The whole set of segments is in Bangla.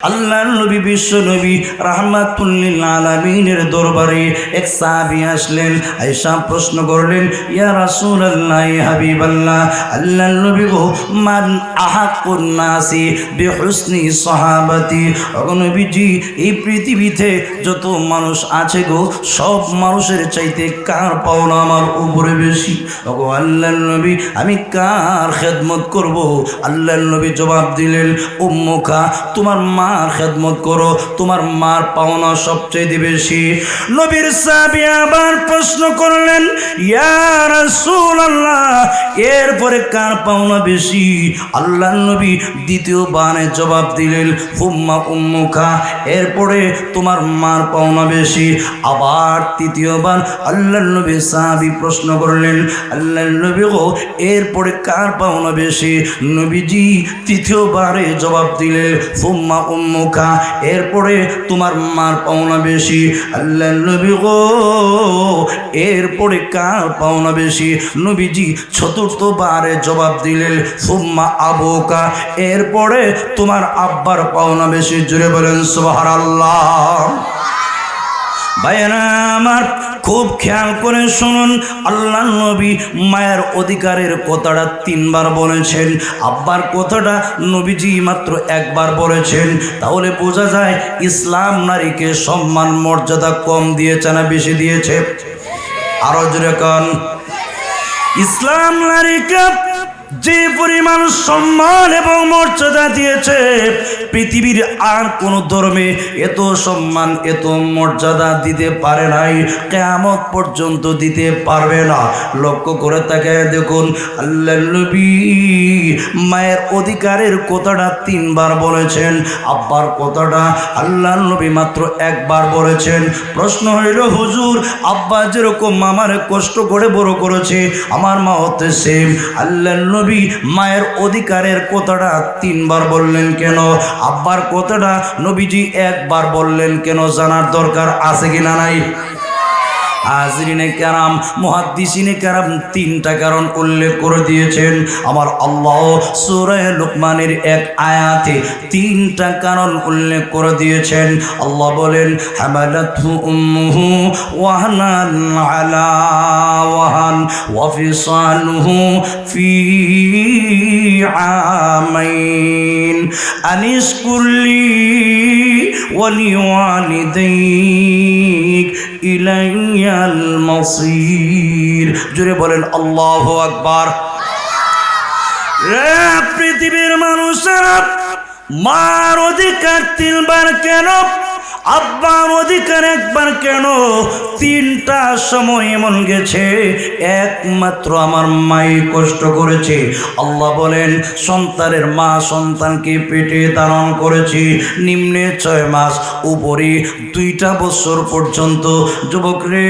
আল্লাহ নবী, বিশ্ব নবী রাহমাতুল্লিল আলামিনের দরবারে এক সাহাবী আসলেন, আয়েশা প্রশ্ন করলেন, ইয়া রাসূলুল্লাহ, ইয়া হাবিবাল্লাহ আল্লাহ নবী গো, মান আহাকুন নাসি বিহুসনি সাহাবাতি? নবীজি, এই পৃথিবীতে যত মানুষ আছে গো, সব মানুষের চাইতে কার পাওনা আমার উপরে বেশি? ওগো আল্লাহ নবী, আমি কার খেদমত করব? আল্লাহ নবী জবাব দিলেন উম্মুখা তোমার মার খেদমত করো, তোমার মার পাওনা সবচেয়ে বেশি। নবীর সাহাবী আবার প্রশ্ন করলেন, ইয়া রাসূলুল্লাহ এরপরে কার পাওনা বেশি? আল্লাহ নবী দ্বিতীয় বানে জবাব দিলেন ফুম্মা উম্মুখা এরপরে তোমার মার পাওনা বেশি। আবার তৃতীয়বার আল্লাহ নবী সাহাবী প্রশ্ন করলেন আল্লাহ নবী গো এরপরে কার পাওনা বেশি? নবীজি তৃতীয় তৃতীয়বারে জবাব দিলেন ফুম্মা উম্মুখা এরপরে তোমার মার পাওনা বেশি। আল্লাহ নবী গো, এরপরে কার পাওনা বেশি? নবীজি চতুর্থবারে জবাব দিলেন, সুম্মা আবুকা, এরপরে তোমার আব্বার পাওনা বেশি। জুড়ে বলেন, সুবহানাল্লাহ। ভাইয়েরা আমার খুব খেয়াল করে শুনুন, আল্লাহ নবী মায়ের অধিকারের কথাটা তিনবার বলেছেন, আব্বার কথাটা নবীজি মাত্র একবার বলেছেন। তাহলে বোঝা যায় ইসলাম নারীকে সম্মান, মর্যাদা কম দিয়েছে না বেশি দিয়েছে। আরও জোরে কন। ইসলাম নারীকে যে পরিমাণ সম্মান এবং মর্যাদা দিয়েছে, পৃথিবীর আর কোন ধর্মে এত সম্মান, এত মর্যাদা দিতে পারে নাই, কেয়ামত পর্যন্ত দিতে পারবে না। লক্ষ্য করে তাকে দেখুন আল্লাহ মায়ের অধিকারের কথাটা তিনবার বলেছেন, আব্বার কথাটা আল্লাহ নবী মাত্র একবার বলেছেন। প্রশ্ন হইল, হুজুর, আব্বা যেরকম মামারে কষ্ট করে বড় করেছে, আমার মা হতে সেম আল্লাহ নবী মায়ের অধিকারের কথাটা তিনবার বললেন কেন? আব্বার কথাটা নবীজি একবার বললেন কেন? জানার দরকার আছে কিনা নাই? হাজরিনে কারাম মহাদিসিনে কারাম তিনটা কারণ উল্লেখ করে দিয়েছেন। আমার আল্লাহ সুরায় লোকমানের এক আয়াতে তিনটা কারণ উল্লেখ করে দিয়েছেন। আল্লাহ বলেন, হামালাতহু উম্মুহু আলা ওয়াহান ফি আনিস কুল্লি ওয়ালি ওয়ালিদাইক। ইলাইয়াল মসির। জুড়ে বলেন আল্লাহ আকবার। রে পৃথিবীর মানুষের মার অধিকার তিনবার কেন আব্বার অধিকার একবার কেন? তিনটা সময় এমন গেছে, একমাত্র আমার মাই কষ্ট করেছে। আল্লাহ বলেন, সন্তানের মা সন্তানকে পেটে ধারণ করেছি, নিম্নে ছয় মাস, উপরে দুইটা বছর পর্যন্ত। যুবক রে,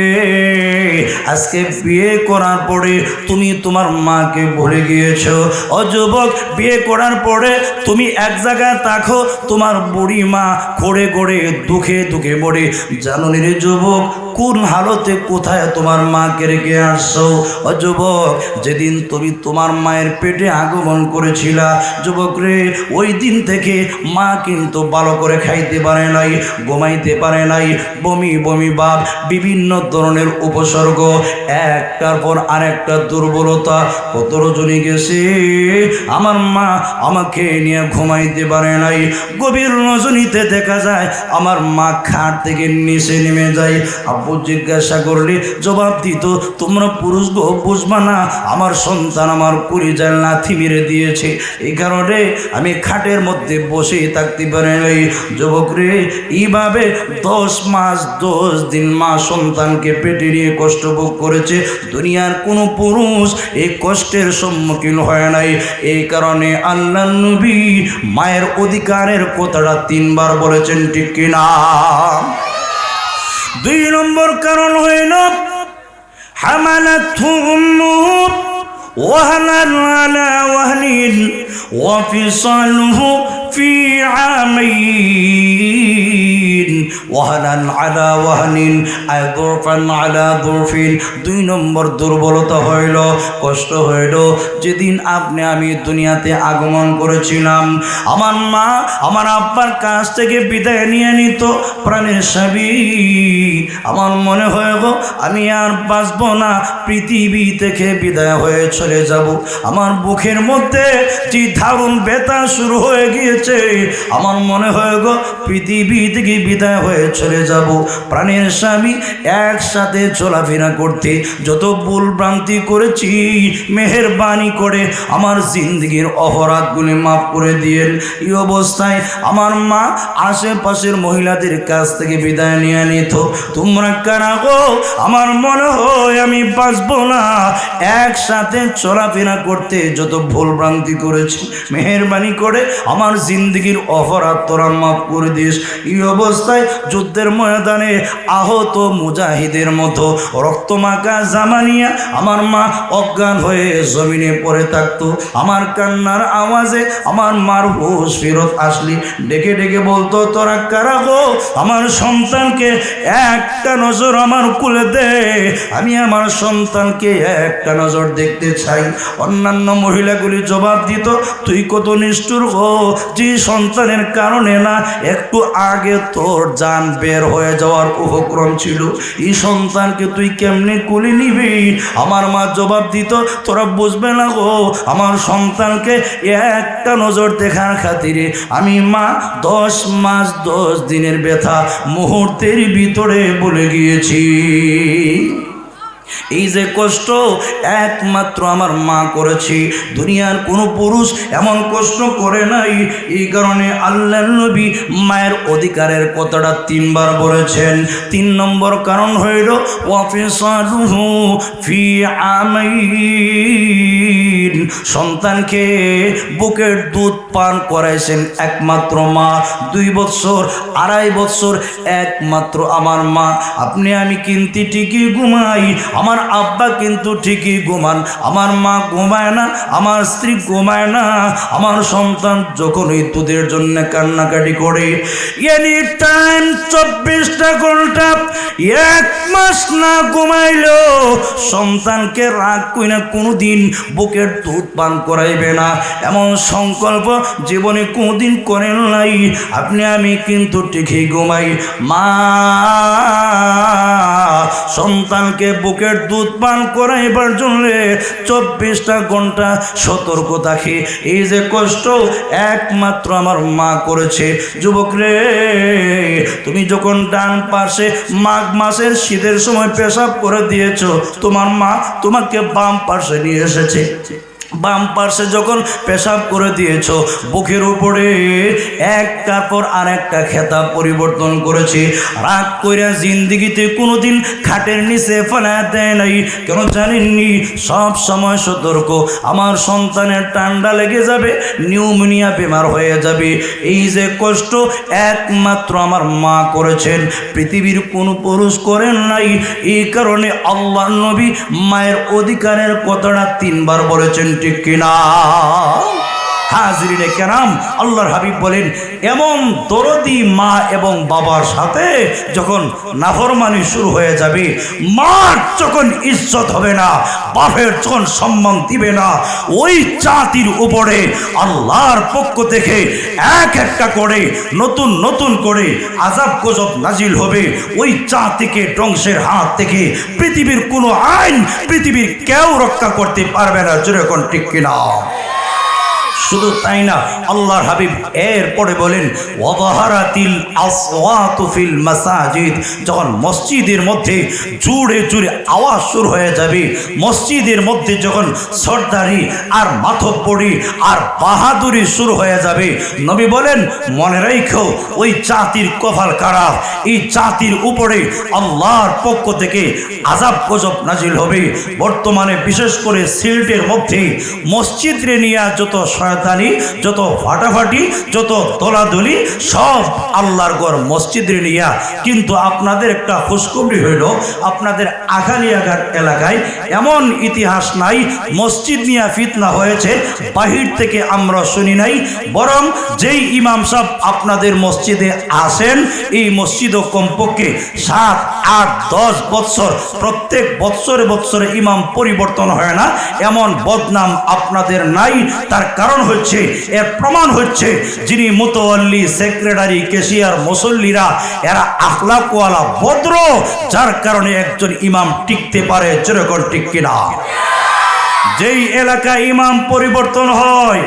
আজকে বিয়ে করার পরে তুমি তোমার মাকে ভুলে গিয়েছো? ও যুবক, বিয়ে করার পরে তুমি এক জায়গায় থাকো, তোমার বুড়ি মা করে করে দুঃখে দুঃখে পড়ে। জানুনি রে যুবক কোন হালতে কোথায় তোমার মাকে রেখে আসছো? ও যুবক, যেদিন তুমি তোমার মায়ের পেটে আগমন করেছিলা, যুবক রে, ওই দিন থেকে মা কিন্তু ভালো করে খাইতে পারে নাই, ঘুমাইতে পারে নাই। বমি বমি ভাব, বিভিন্ন ধরনের উপসর্গ, একটার পর আরেকটা দুর্বলতা কত রজনী গেছে? আমার মা আমাকে নিয়ে ঘুমাইতে পারে নাই। গভীর রজনীতে দেখা যায়, আমার মা খাট থেকে নিচে নেমে যায়। আব্বু জিজ্ঞাসা করলে, জবাব দিত, তোমরা পুরুষ গো, বুঝবা না, আমার সন্তান আমার পরিজাল লাথি মেরে দিয়েছে। এই কারণে আমি খাটের মধ্যে বসে থাকতে পারি নাই। যুবক রে, এইভাবে দশ মাস, দশ দিন মা সন্তানকে পেটে নিয়ে কষ্ট ভোগ করেছে। দুনিয়ার কোনো পুরুষ এই কষ্টের সম্মুখীন হয় নাই। এই কারণে আল্লাহ নবী মায়ের অধিকারের কথাটা তিনবার বলেছেন, ঠিক কিনা? দুই নম্বর কারণ হইল হামালাতহু উম্মুহু ওয়াহানান আলা ওয়াহনিন ওয়া ফিসালুহু في عامين ওয়াহানান আলা ওয়াহানিন আয় আলা দুরফিন। দুই নম্বর দুর্বলতা হইল, কষ্ট হইল। যেদিন আপনি, আমি দুনিয়াতে আগমন করেছিলাম, আমার মা আমার আব্বার কাছ থেকে বিদায় নিয়ে নিত। প্রাণের সাবি আমার মনে হয় গো, আমি আর বাঁচবো না, পৃথিবী থেকে বিদায় হয়ে চলে যাব। আমার বুকের মধ্যে যে দারুণ বেতা শুরু হয়ে গিয়েছে, আমার মনে হয় গো, পৃথিবী থেকে বিদায় হয়ে চলে যাব। প্রাণের স্বামী একসাথে চলাফেরা করতে যত ভুল ভ্রান্তি করেছি, মেহেরবানি করে আমার জিন্দগির অপরাধগুলি মাফ করে দিয়েন। এই অবস্থায় আমার মা আশেপাশের মহিলাদের কাছ থেকে বিদায় নিয়ে নিত। তোমরা কারা গো? আমার মনে হয় আমি বাঁচবো না। একসাথে চলাফেরা করতে যত ভুল ভ্রান্তি করেছি, মেহরবানি করে আমার জিন্দগির অপরাধ তোরা মাফ করে দিস। এই অবস্থায় যুদ্ধের ময়দানে আহত মুজাহিদের মতো রক্তমাখা জামানিয়া আমার মা অজ্ঞান হয়ে জমিনে পড়ে থাকতো। আমার কান্নার আওয়াজে আমার মার হুশ ফেরত আসলি। ডেকে ডেকে বলতো, তোরা কারা গো? আমার সন্তানকে একটা নজর আমার কুলে দে। আমি আমার সন্তানকে একটা নজর দেখতে চাই। অন্যান্য মহিলাগুলি জবাব দিত, তুই কত নিষ্ঠুর হো যে সন্তানের কারণে না, একটু আগে তোর যান বের হয়ে যাওয়ার উপক্রম ছিল। এই সন্তানকে তুই কেমনে কুলি নিবি? আমার মা জবাব দিত, তোরা বুঝবে না গো, আমার সন্তানকে একটা নজর দেখার খাতিরে আমি মা দশ মাস দশ দিনের ব্যথা মুহূর্তের ভিতরে বলে গিয়েছি। এই যে কষ্ট একমাত্র আমার মা করেছে। দুনিয়ার কোনো পুরুষ এমন কষ্ট করে নাই। এই কারণে আল্লাহ নবী মায়ের অধিকারের কথাটা তিনবার বলেছেন। তিন নম্বর কারণ হইল ফি সন্তানকে বুকের দুধ পান করাইছেন একমাত্র মা। দুই বছর আড়াই বছর একমাত্র আমার মা। আপনি আমি কিন্তু ঠিকই ঘুমাই। আমার আব্বা কিন্তু ঠিকই ঘুমান। আমার মা ঘুমায় না, আমার স্ত্রী ঘুমায় না। আমার সন্তান যখনই দুধের জন্য কান্নাকাটি করে এনি টাইম চব্বিশটা ঘণ্টা এক মাস না ঘুমাইলো, সন্তানকে রাগ কই না কোনোদিন বুকের দুধ পান করাইবে না। এমন সংকল্প জীবনে কোনোদিন করেন নাই। আপনি, আমি কিন্তু ঠিকই ঘুমাই। মা সন্তানকে বুকের দুধ পান করাইবার জন্য চব্বিশটা ঘণ্টা সতর্ক থাকি। এই যে কষ্ট একমাত্র আমার মা করেছে। যুবক রে, তুমি যখন ডান পাশে মাঘ মাসের শীতের সময় পেশাব করে দিয়েছ, তোমার মা তোমাকে বাম পাশে নিয়ে এসেছে। বাম পার্শ্বে যখন পেশাব করে দিয়েছ, বুকের উপরে একটার পর আরেকটা খেতাব পরিবর্তন করেছে। রাগ কইরা জিন্দিগিতে কোনোদিন খাটের নিচে ফেলা দেয় নাই। কেন জানেননি? সব সময় সতর্ক। আমার সন্তানের ঠান্ডা লেগে যাবে, নিউমোনিয়া বেমার হয়ে যাবে। এই যে কষ্ট একমাত্র আমার মা করেছেন, পৃথিবীর কোনো পুরুষ করেন নাই। এই কারণে আল্লাহ নবী মায়ের অধিকারের কথাটা তিনবার বলেছেন। ঠিক কিনা? হাজরিনে কেরাম, আল্লাহর হাবিব বলেন, এমন দরদি মা এবং বাবার সাথে যখন নাফরমানি শুরু হয়ে যাবে, মার যখন ইজ্জত হবে না, বাপের যখন সম্মান দিবে না, ওই জাতির উপরে আল্লাহর পক্ষ থেকে এক একটা করে, নতুন নতুন করে আজাব গজব নাজিল হবে। ওই জাতিকে ধ্বংসের হাত থেকে পৃথিবীর কোনো আইন, পৃথিবীর কেউ রক্ষা করতে পারবে না যেরকম ঠিক কিনা? শুধু তাই না, আল্লাহর হাবিব এরপরে বলেন, ওয়াবাহারাতিল আসওয়াতু মাসাজিদ। যখন মসজিদের মধ্যে জুড়ে জুড়ে আওয়াজ শুরু হয়ে যাবে, মসজিদের মধ্যে যখন সর্দারি আর মাথব্বরি আর বাহাদুরি শুরু হয়ে যাবে, নবী বলেন, মনে রেখো, ওই জাতির কপাল খারাপ। এই জাতির উপরে আল্লাহর পক্ষ থেকে আজাব গজব নাজিল হবে। বর্তমানে বিশেষ করে সিলেটের মধ্যে মসজিদরে নিয়ে যত শয়তানি যত ফাটাফাটি, যত দলাদলি, সব আল্লাহর গড় মসজিদের নিয়া কিন্তু আপনাদের একটা খুশখবরি হইল, আপনাদের আঘালিয়াঘাট এলাকায় এমন ইতিহাস নাই, মসজিদ নিয়ে ফিতনা হয়েছে, বাহির থেকে আমরা শুনি নাই, বরং যেই ইমাম সাহেব আপনাদের মসজিদে আসেন, এই মসজিদও কমপক্ষে সাত, আট, দশ বৎসর, প্রত্যেক বৎসরে বৎসরে ইমাম পরিবর্তন হয় না, এমন বদনাম আপনাদের নাই, তার কারণ হচ্ছে, এর প্রমাণ হচ্ছে যিনি মোতোয়াল্লি সেক্রেটারি, কেশিয়ার, মুসল্লিরা, এরা আখলাকওয়ালা, ভদ্র, যার কারণে একজন ইমাম টিকতে পারে যেরকম ঠিক কিনা? যেই এলাকায় ইমাম পরিবর্তন হয়,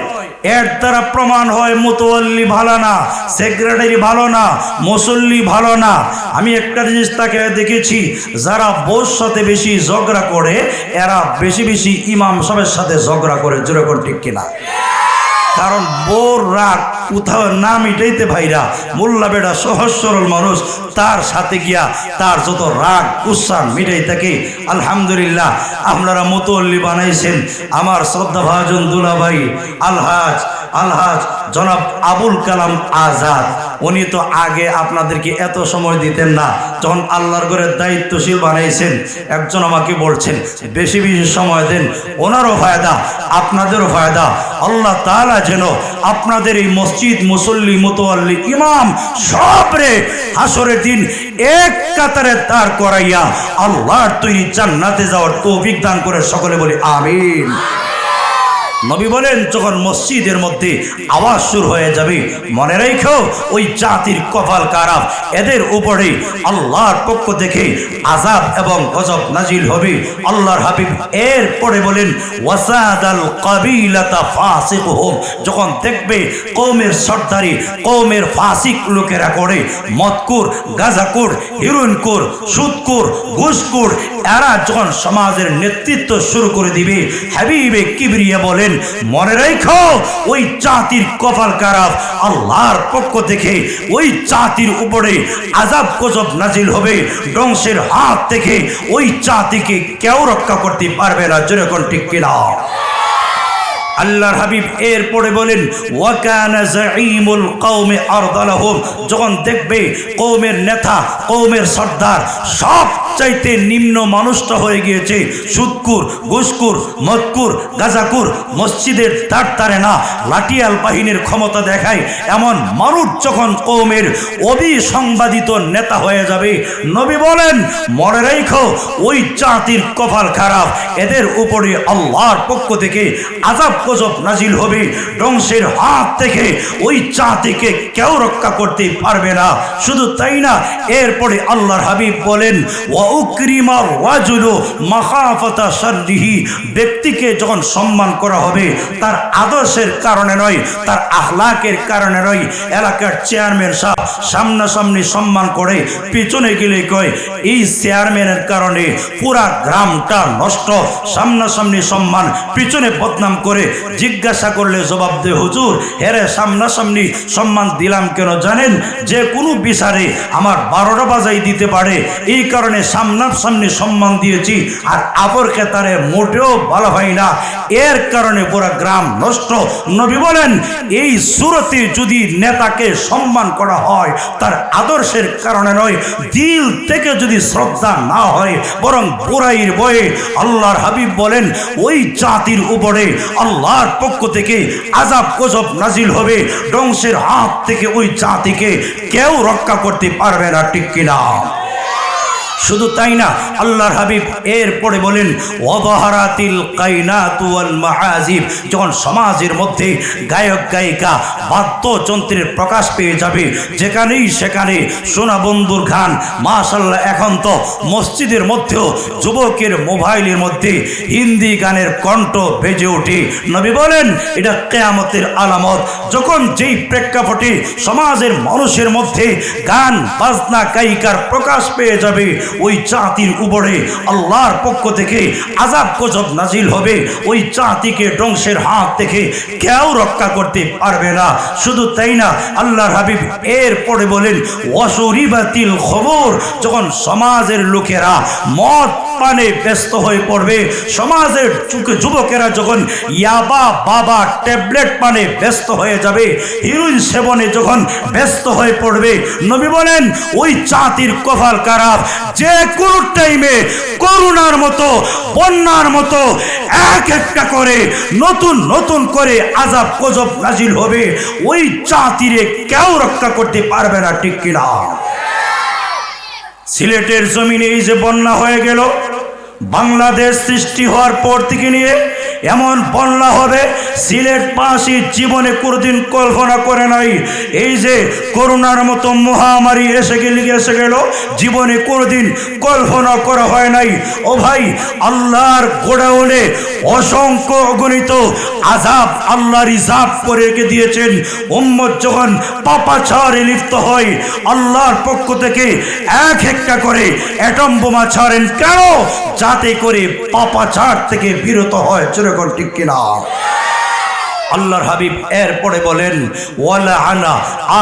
এর দ্বারা প্রমাণ হয় মোতোয়াল্লি ভালো না, সেক্রেটারি ভালো না, মুসল্লি ভালো না। আমি একটা জিনিস তাকে দেখেছি, যারা বোর সাথে বেশি ঝগড়া করে, এরা বেশি বেশি ইমাম সবের সাথে ঝগড়া করে যেরকম ঠিক কিনা? কারণ বোর রাগ কোথাও না মিটাইতে ভাইরা, মোল্লা বেড়া সহজ সরল মানুষ, তার সাথে গিয়া তার যত রাগ, উৎসাহ মিটাই থাকে। আলহামদুলিল্লাহ, আপনারা মোতল্লি বানাইছেন। আমার শ্রদ্ধা ভাজন দুলাভাই, আলহাজ আলহাজ, জনাব আবুল কালাম আজাদ। উনি তো আগে আপনাদেরকে এত সময় দিতেন না, যখন আল্লাহর ঘরের দায়িত্বশীল বানাইছেন, একজন আমাকে বলছেন, বেশি বেশি সময় দেন। ওনারও ফায়দা, আপনাদেরও ফায়দা। আল্লাহ তাআলা যেন আপনাদের এই মসজিদ মুসল্লি মোতোয়াল্লি ইমাম সব রে হাসরের দিন এক কাতারে তার করাইয়া আল্লাহর তৈরি জান্নাতে যাওয়ার তৌফিক দান করে সকলে বলি, আমিন। নবী বলেন, যখন মসজিদের মধ্যে আওয়াজ শুরু হয়ে যাবে, মনে রেখো, ওই জাতির কপাল কারাপ এদের উপরে আল্লাহর পক্ষ থেকে আজাব এবং গজব নাজিল হবে। আল্লাহর হাবিব এর পরে বলেন, ওয়াসাদাল কাবিলাতা ফাসিকুহুম। যখন দেখবে কৌমের সর্দারি কৌমের ফাসিক লোকেরা করে, মদকুর, গাজাকুর হিরোইনকুর সুদকুর, ঘুষকুর এরা যখন সমাজের নেতৃত্ব শুরু করে দিবে, হাবিবে কিবরিয়া বলেন, মনে রেখো, ওই জাতির কপাল কারাফ আল্লাহর পক্ষ থেকে ওই জাতির উপরে আজাব কজব নাজিল হবে, ধ্বংসের হাত থেকে ওই জাতিকে কেউ রক্ষা করতে পারবে না। যেরকম ঠিক কিনা? আল্লাহর হাবিব এরপরে বলেন কওমে যখন দেখবে কওমের নেতা, কওমের সর্দার সব চাইতে নিম্ন মানুষটা হয়ে গিয়েছে সুদকুর ঘুষকুর মদকুর গাজাকুর, মসজিদের তার তারে না, লাঠিয়াল বাহিনীর ক্ষমতা দেখায়, এমন মানুষ যখন কৌমের অবিসংবাদিত নেতা হয়ে যাবে, নবী বলেন, মনে রেখো, ওই জাতির কপাল খারাপ, এদের উপরে আল্লাহর পক্ষ থেকে আজাব গজব নাজিল হবে, ধ্বংসের হাত থেকে ওই জাতিকে কেউ রক্ষা করতে পারবে না। শুধু তাই না, এরপরে আল্লাহর হাবিব বলেন ব্যক্তিকে যখন সম্মান করা হবে, তার আদর্শের কারণে নয়, তার আখলাকের কারণে নয়। এলাকার চেয়ারম্যান সাহেব সামনাসামনি সম্মান করে, পিছনে গেলে কয়, এই চেয়ারম্যানের কারণে পুরা গ্রামটা নষ্ট। সামনাসামনি সম্মান, পিছনে বদনাম করে জিজ্ঞাসা করলে জবাব দে, হুজুর, হেরে সামনাসামনি সম্মান দিলাম কেন জানেন? যে কোনো বিচারে আমার বারোটা বাজাই দিতে পারে। এই কারণে সামনাসামনি সম্মান দিয়েছি, আর আপর কেতারে মোটেও ভালো হয় না। এর কারণে পুরো গ্রাম নষ্ট। নবী বলেন, এই সুরতে যদি নেতাকে সম্মান করা হয়, তার আদর্শের কারণে নয়। দিল থেকে যদি শ্রদ্ধা না হয়, বরং বুড়াইয়ের বয়ে আল্লাহর হাবিব বলেন, ওই জাতির উপরে আল্লাহর পক্ষ থেকে আজাব গজব নাজিল হবে। ধ্বংসের হাত থেকে ওই জাতিকে কেউ রক্ষা করতে পারবে না, ঠিক কিনা? শুধু তাই না, আল্লাহর হাবিব এরপরে বলেন, ওয়াবাহারাতিল কাইনাতু ওয়াল মাহাজিব যখন সমাজের মধ্যে গায়ক, গায়িকা, বাদ্যযন্ত্রের প্রকাশ পেয়ে যাবে, যেখানেই সেখানে সোনা বন্ধুর গান মাশাল্লাহ এখন তো মসজিদের মধ্যেও যুবকের মোবাইলের মধ্যে হিন্দি গানের কণ্ঠ বেজে ওঠে। নবী বলেন, এটা কেয়ামতের আলামত। যখন যেই প্রেক্ষাপটে সমাজের মানুষের মধ্যে গান, বাজনা, গায়িকার প্রকাশ পেয়ে যাবে ওই জাতির উপরে আল্লাহর পক্ষ থেকে আজাব গজব নাজিল হবে। ওই জাতিকে ধ্বংসের হাত থেকে কেউ রক্ষা করতে পারবে না। শুধু তাই না, আল্লাহর হাবিব এর পরে বলেন অসরিবাতিল খবর যখন সমাজের লোকেরা মদ পানে ব্যস্ত হয়ে পড়বে, সমাজের যুবকেরা যখন ইয়াবা বাবা ট্যাবলেট পানে ব্যস্ত হয়ে যাবে, হিরোইন সেবনে যখন ব্যস্ত হয়ে পড়বে, নবী বলেন, ওই জাতির কপাল খারাপ যে কোনো টাইমে করুণার মতো, বন্যার মতো এক একটা করে, নতুন নতুন করে আজাব, গজব নাজিল হবে। ওই জাতিরে কেউ রক্ষা করতে পারবে না, ঠিক কিনা? সিলেটের জমিনে এই যে বন্যা হয়ে গেল বাংলাদেশ সৃষ্টি হওয়ার পর থেকে নিয়ে এমন বন্যা হবে, সিলেট পাশি জীবনে কোনোদিন কল্পনা করে নাই। এই যে করোনার মতো মহামারী এসে গেলে, এসে গেল, জীবনে কোনোদিন কল্পনা করা হয় নাই। ও ভাই, আল্লাহর গোডাউনে অসংখ্য অগণিত আজাব আল্লাহ রিজার্ভ করে রেখে দিয়েছেন। উম্মত যখন পাপাচারে লিপ্ত হয়, আল্লাহর পক্ষ থেকে এক একটা করে অ্যাটম বোমা ছাড়েন। কেন? যাতে করে পাপাচার থেকে বিরত হয় যেরকম ঠিক কিনা? আল্লাহর হাবিব এরপরে বলেন ওয়ালা আনা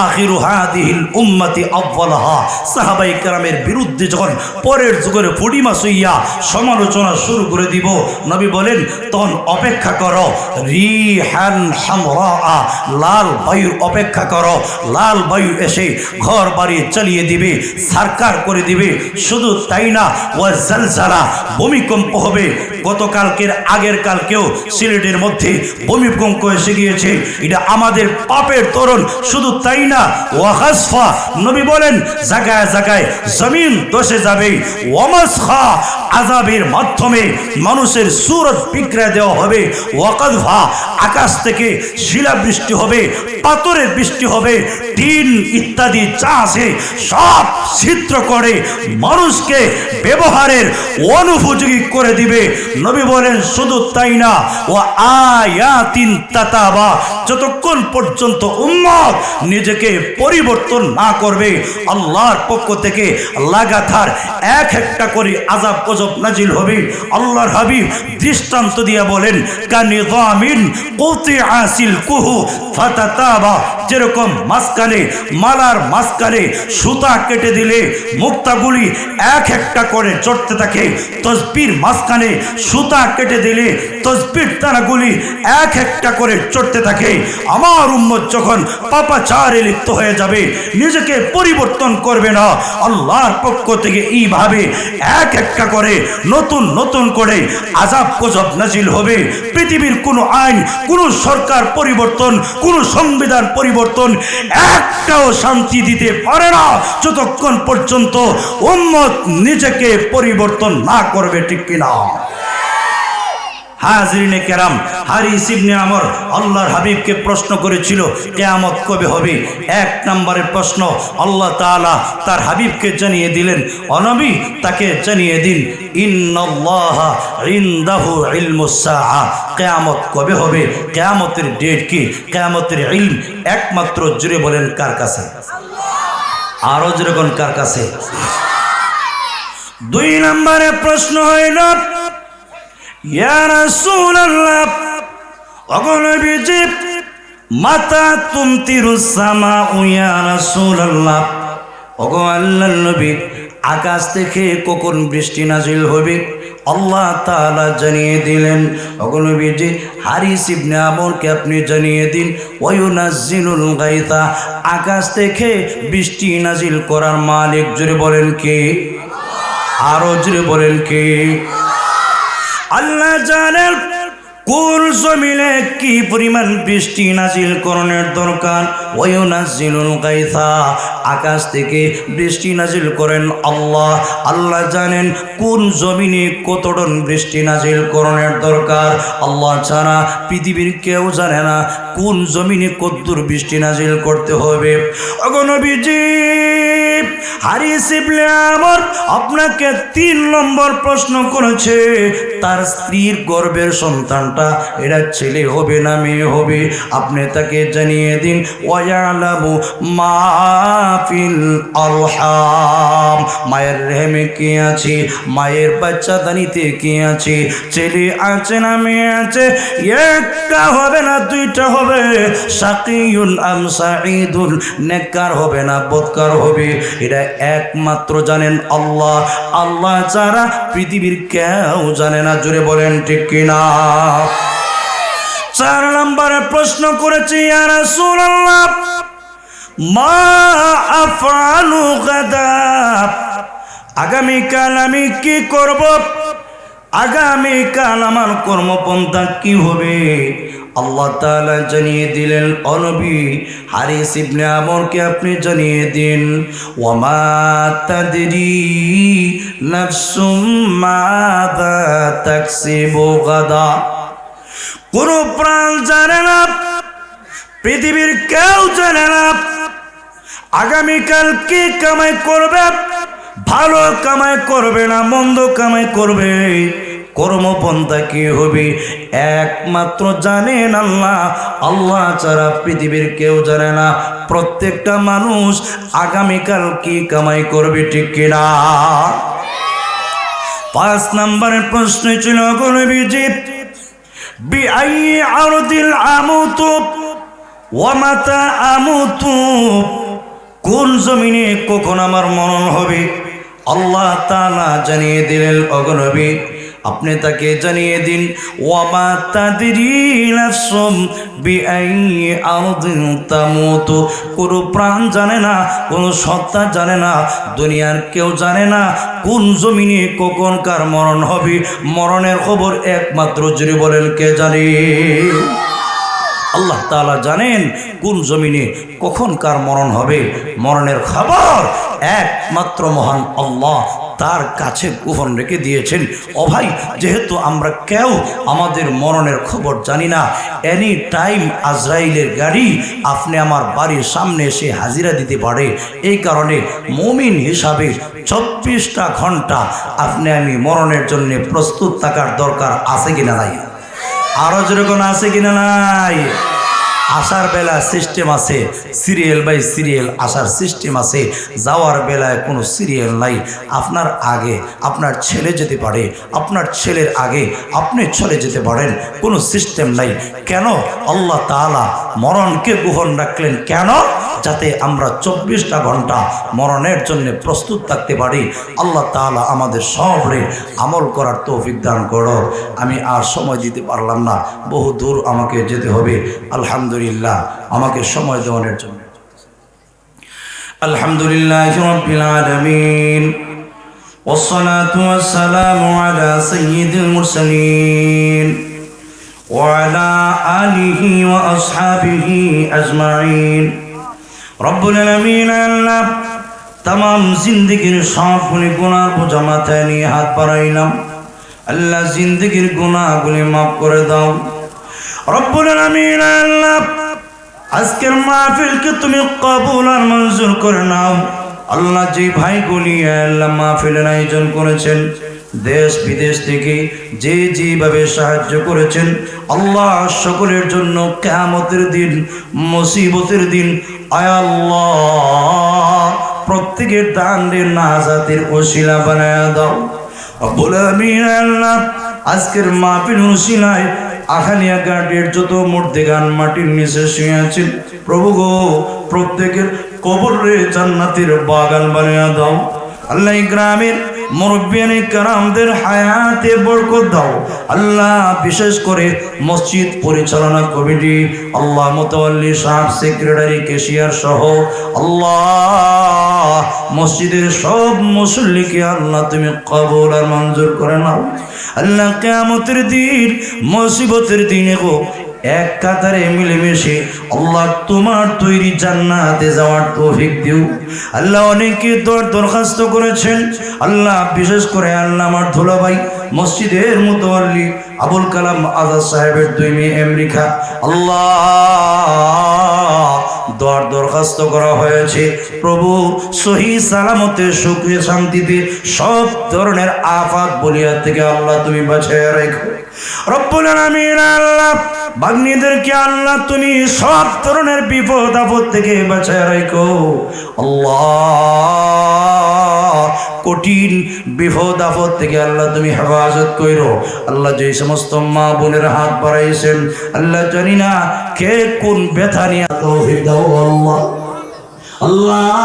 আখিরু হাদিহিল উম্মতি আউয়ালাহা সাহাবাই কেরামের বিরুদ্ধে যখন পরের যুগের ফুডিমা সইয়া সমালোচনা শুরু করে দিব, নবী বলেন, তখন অপেক্ষা করো, রিহান হামরা লাল বায়ুর অপেক্ষা করো, লাল বায়ু এসে ঘর বাড়ি চালিয়ে দিবে, সারকার করে দিবে। শুধু তাই না ও জালজালা, ভূমিকম্প হবে। গতকালকের আগের কালকেও সিলেটের মধ্যে ভূমিকম্প এসে গিয়েছে, এটা আমাদের পাপের তরণ, শুধু তাই না ওয়াহাসফা নবী বলেন জায়গায় জায়গায় জমিন দশে যাবে ওয়ামাসখা আজাবের মাধ্যমে মানুষের সুরত বিক্রয় দেওয়া হবে ওয়াকাদভা আকাশ থেকে শিলাবৃষ্টি হবে, পাথরের বৃষ্টি হবে, টিন ইত্যাদি চা আছে সব ছিদ্র করে মানুষকে ব্যবহারের অনুপযোগী করে দিবে। নবী বলেন, শুধু তাই না ও আয়াতিন যতক্ষণ পর্যন্ত উম্মত নিজেকে পরিবর্তন না করবে, আল্লাহর পক্ষ থেকে লাগাতার এক একটা করে আজাব গজব নাজিল হবে। আল্লাহর দৃষ্টান্ত দিয়া বলেন কানিদামিন কৌতে আসিল কুহু যেরকম মাঝখানে মালার মাঝখানে সুতা কেটে দিলে মুক্তাগুলি এক একটা করে চড়তে থাকে, তসবির মাঝখানে সুতা কেটে দিলে তসবির তারাগুলি এক একটা করে চড়তে থাকে। আমার উম্মত যখন পাপাচারে লিপ্ত হয়ে যাবে, নিজেকে পরিবর্তন করবে না। আল্লাহর পক্ষ থেকে এইভাবে এক একটা করে নতুন নতুন করে আজাব গজব নাজিল হবে। পৃথিবীর কোনো আইন, কোনো সরকার পরিবর্তন, কোনো সংবিধান পরিবর্তন একটাও শান্তি দিতে পারে না। যতক্ষণ পর্যন্ত উম্মত নিজেকে পরিবর্তন না করবে, ঠিক কিনা? হাজরিনে কেরাম হারিস ইবনে আমর আল্লাহর হাবিবকে প্রশ্ন করেছিল, কেয়ামত কবে হবে? এক নম্বরের প্রশ্ন, আল্লাহ তাআলা তার হাবিবকে জানিয়ে দিলেন, অনবী তাকে জানিয়ে দিন কেয়ামত কবে হবে? কেয়ামতের ডেট কি? কেয়ামতের ইলম একমাত্র জুড়ে বলেন কার কাছে? আরও যেরকম কার কাছে? দুই নম্বরে প্রশ্ন হইল নবী, আকাশ থেকে কখন বৃষ্টি নাজিল হবে, আল্লাহ তাআলা জানিয়ে দিলেন। ওগো নবীজি, হারিস ইবনে আমরকে আপনি জানিয়ে দিন, ওয়ুনাজ্জিলুল গাইতা আকাশ থেকে বৃষ্টি নাজিল করার মালিক জুড়ে বলেন কে? আরও জুড়ে বলেন কে? আল্লাহ জানেন কোন জমিনে কি পরিমাণ বৃষ্টি নাজিল করণের দরকার? ওয়ু নাজিলুল গাইথা আকাশ থেকে বৃষ্টি নাজিল করেন আল্লাহ। আল্লাহ জানেন কোন জমিনে কত টন বৃষ্টি নাজিল করণের দরকার? আল্লাহ ছাড়া পৃথিবীর কেউ জানে না কোন জমিনে কদ্দুর বৃষ্টি নাজিল করতে হবে। অগণবীজি হারিস ইবনে আমর আপনাকে তিন নম্বর প্রশ্ন করেছে, তার স্ত্রীর গর্ভের সন্তানটা এটা ছেলে হবে না মেয়ে হবে, আপনি তাকে জানিয়ে দিন ওয়ালামু মাফিল আরহাম, মায়ের রেহেমে কে আছে, মায়ের বাচ্চা দানিতে কে আছে, ছেলে আছে না মেয়ে আছে, একটা হবে না, দুইটা হবে, সাকিউল আম সাঈদুল, নেককার হবে না, বদকার হবে এটা একমাত্র জানেন আল্লাহ। আল্লাহ ছাড়া পৃথিবীর কেউ জানে না জুড়ে বলেন ঠিক কিনা? চার নম্বরে প্রশ্ন করেছি আফআলু গাদা, আগামীকাল আমি কি করব? আগামীকাল আমার কর্মপন্থা কি হবে? আল্লাহ তাআলা জানিয়ে দিলেন অনবী হারিস ইবনে আমরকে আপনি জানিয়ে দিন, ওয়ামা তাদরি কোন প্রাণ জানে না, পৃথিবীর কেউ জানে না, আগামীকাল কি কামাই করবে, ভালো কামাই করবে না, মন্দ কামাই করবে। কর্মপন্থা কি হবে? একমাত্র জানেন আল্লাহ। আল্লাহ ছাড়া পৃথিবীর কেউ জানে না। প্রত্যেকটা মানুষ আগামীকাল কি কামাই করবে ঠিক কিনা পাঁচ নম্বরের প্রশ্ন ছিল আরদিল আমুতু ওয়ামাতা আমুতু, কোন জমিনে কখন আমার মরণ হবে? আল্লাহ তাআলা জানিয়ে দিলেন অগনবী আপনি তাকে জানিয়ে দিন, ওয়ামা তাদরি নাফসুম বিআই আরদিন তামুতু। কোনো প্রাণ জানে না, কোনো সত্তা জানে না, দুনিয়ার কেউ জানে না কোন জমিনে কখন কার মরণ হবে। মরণের খবর একমাত্র জুড়ে বলেন, কে জানে? আল্লাহ তাআলা জানেন কোন জমিনে কখন কার মরণ হবে। মরণের খবর একমাত্র মহান আল্লাহ। তার কাছে গোপন রেখে দিয়েছেন। ও ভাই, যেহেতু আমরা কেউ আমাদের মরণের খবর জানি না এনি টাইম আজরাইলের গাড়ি আপনি আমার বাড়ির সামনে এসে হাজিরা দিতে পারে, এই কারণে মমিন হিসাবে চব্বিশটা ঘণ্টা আপনি আমি মরণের জন্য প্রস্তুত থাকার দরকার আছে কিনা নাই? আরও যেরকম আছে কিনা নাই? আসার বেলা সিস্টেম আছে সিরিয়াল বাই সিরিয়াল আসার সিস্টেম আছে, যাওয়ার বেলায় কোনো সিরিয়াল নাই। আপনার আগে আপনার ছেলে যেতে পারে, আপনার ছেলের আগে আপনি চলে যেতে পারেন, কোনো সিস্টেম নাই। কেন? আল্লাহ তাআলা মরণকে গ্রহণ রাখলেন কেন? যাতে আমরা চব্বিশটা ঘণ্টা মরণের জন্য প্রস্তুত থাকতে পারি। আল্লাহ তাআলা আমাদের সবরে আমল করার তৌফিক দান করো আমি আর সময় দিতে পারলাম না। বহু দূর আমাকে যেতে হবে। আলহামদুলিল্লাহ। আমাকে সময় দেওয়ানোর জন্য আলহামদুলিল্লাহ রব্বিল আলামিন والصلاة والسلام على سيد المرسلين وعلى آله وأصحابه أجمعين রব্বুল আলামিন আল্লাহ তাম জিন্দগির সবগুলি গুনার বোঝা মাথায় নিয়ে হাত বাড়াইলাম আল্লাহ জিন্দগির গুনাহগুলি মাফ করে দাও আজকের মাহফিলকে তুমি কবুল আর মঞ্জুর করে নাও। আল্লাহ যে ভাইগুলি আল্লাহ মাহফিলের আয়োজন করেছেন, দেশ বিদেশ থেকে যে যেভাবে সাহায্য করেছেন, আল্লাহ সকলের জন্য কেমতের দিন, মুসিবতের দিন, আয় আল্লাহ, প্রত্যেকের দানের নাজাতের ওসিলা বানায় দাও। বলে আমি আল্লাহ, আজকের মাহফিল ওসিলায় আখালিয়া গার্ডের যত মূর্তি গান মাটির নিচে শুয়ে আছেন, প্রভু গো, প্রত্যেকের কবরে জান্নাতের বাগান বানিয়ে দাও। আল্লাহ গ্রামের মুরব্বিয়ানি কারামদের হায়াতে বরকত দাও। আল্লাহ বিশেষ করে মসজিদ পরিচালনা কমিটি, আল্লাহ মোতাল্লি সাহেব সেক্রেটারি কেশিয়ার সহ, আল্লাহ মসজিদের সব মুসল্লিকে আল্লাহ তুমি কবল আর মঞ্জুর করে নাও। আল্লাহ কেয়ামতের দিন, মুসিবতের দিনে গো এক কাতারে মিলেমিশে আল্লাহ তোমার তৈরি জান্নাতে যাওয়ার তৌফিক দিও। আল্লাহ অনেকে দর দরখাস্ত করেছেন। আল্লাহ বিশেষ করে আল্লাহ আমার ধুলাভাই মসজিদের মুতওয়াল্লি আবুল কালাম আজাদ সাহেবের দুই মেয়ে আমেরিকা। আল্লাহ দর দরখাস্ত করা হয়েছে। প্রভু সহি সালামতে, সুখে শান্তিতে সব ধরনের আফাত বলিয়া থেকে আল্লাহ তুমি বাঁচায় রেখো। রব্বুল আলামিন আল্লাহ আল্লাহ তুমি সব ধরনের বিপদ, আপদ থেকে বাঁচায় রেখো। আল্লাহ, কঠিন বিপদ, আপদ থেকে আল্লাহ তুমি হেফাজত কইরো আল্লাহ যে সমস্ত মা বোনের হাত বাড়াইছেন, আল্লাহ জানি না কে কোন ব্যথা নিয়ে আল্লাহ